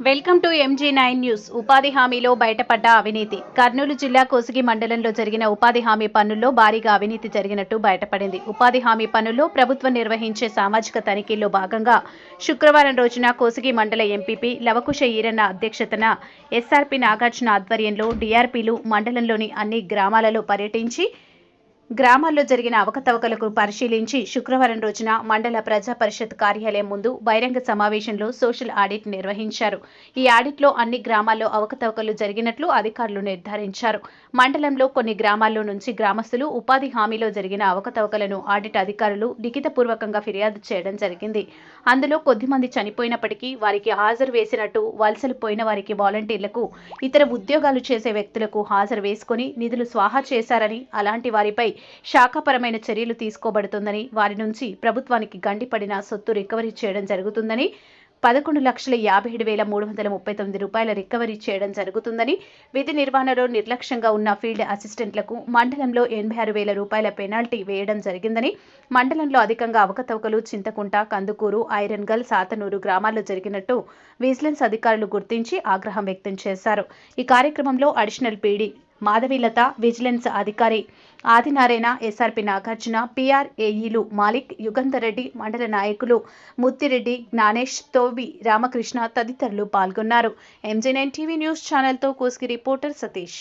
Welcome to MG nine news ఉపాధి హామీలో బయటపడ్డ అవినీతి. కర్నూలు జిల్లా కోసిగి మండలంలో జరిగిన ఉపాధి హామీ పనుల్లో భారీగా అవినీతి జరిగినట్టు బయటపడింది. ఉపాధి హామీ పనుల్లో ప్రభుత్వం నిర్వహించే సామాజిక తనిఖీల్లో భాగంగా శుక్రవారం రోజున కోసిగి మండల ఎంపీపీ లవకుశ ఈరన్న అధ్యక్షతన ఎస్ఆర్పి నాగార్జున ఆధ్వర్యంలో డీఆర్పీలు మండలంలోని అన్ని గ్రామాలలో పర్యటించి గ్రామాల్లో జరిగిన అవకతవకలకు పరిశీలించి శుక్రవారం రోజున మండల ప్రజా పరిషత్ కార్యాలయం ముందు బహిరంగ సమావేశంలో సోషల్ ఆడిట్ నిర్వహించారు. ఈ ఆడిట్లో అన్ని గ్రామాల్లో అవకతవకలు జరిగినట్లు అధికారులు నిర్ధారించారు. మండలంలో కొన్ని గ్రామాల్లో నుంచి గ్రామస్తులు ఉపాధి హామీలో జరిగిన అవకతవకలను ఆడిట్ అధికారులు లిఖితపూర్వకంగా ఫిర్యాదు చేయడం జరిగింది. అందులో కొద్దిమంది చనిపోయినప్పటికీ వారికి హాజరు వేసినట్టు వలసలు పోయిన వారికి వాలంటీర్లకు ఇతర ఉద్యోగాలు చేసే వ్యక్తులకు హాజరు వేసుకుని నిధులు స్వాహా చేశారని అలాంటి వారిపై శాఖాపరమైన చర్యలు తీసుకోబడుతుందని వారి నుంచి ప్రభుత్వానికి గండిపడిన సొత్తు రికవరీ చేయడం జరుగుతుందని పదకొండు లక్షల యాభై ఏడు వేల మూడు వందల ముప్పై తొమ్మిది రూపాయల రికవరీ చేయడం జరుగుతుందని విధి నిర్వహణలో నిర్లక్ష్యంగా ఉన్న ఫీల్డ్ అసిస్టెంట్లకు మండలంలో ఎనభై ఆరు వేల రూపాయల పెనాల్టీ వేయడం జరిగిందని మండలంలో అధికంగా అవకతవకలు చింతకుంట కందుకూరు ఐరన్గల్ సాతనూరు గ్రామాల్లో జరిగినట్టు విజిలెన్స్ అధికారులు గుర్తించి ఆగ్రహం వ్యక్తం చేశారు. ఈ కార్యక్రమంలో అడిషనల్ పీడీ మాధవీలత విజిలెన్స్ అధికారి ఆదినారాయణ ఎస్ఆర్పి నాగార్జున పిఆర్ఏఈలు మాలిక్ యుగంధర్ రెడ్డి మండల నాయకులు ముత్తిరెడ్డి జ్ఞానేష్ తోవి రామకృష్ణ తదితరులు పాల్గొన్నారు. ఎంజీ నైన్ టీవీ న్యూస్ ఛానల్తో కోస్గి రిపోర్టర్ సతీష్.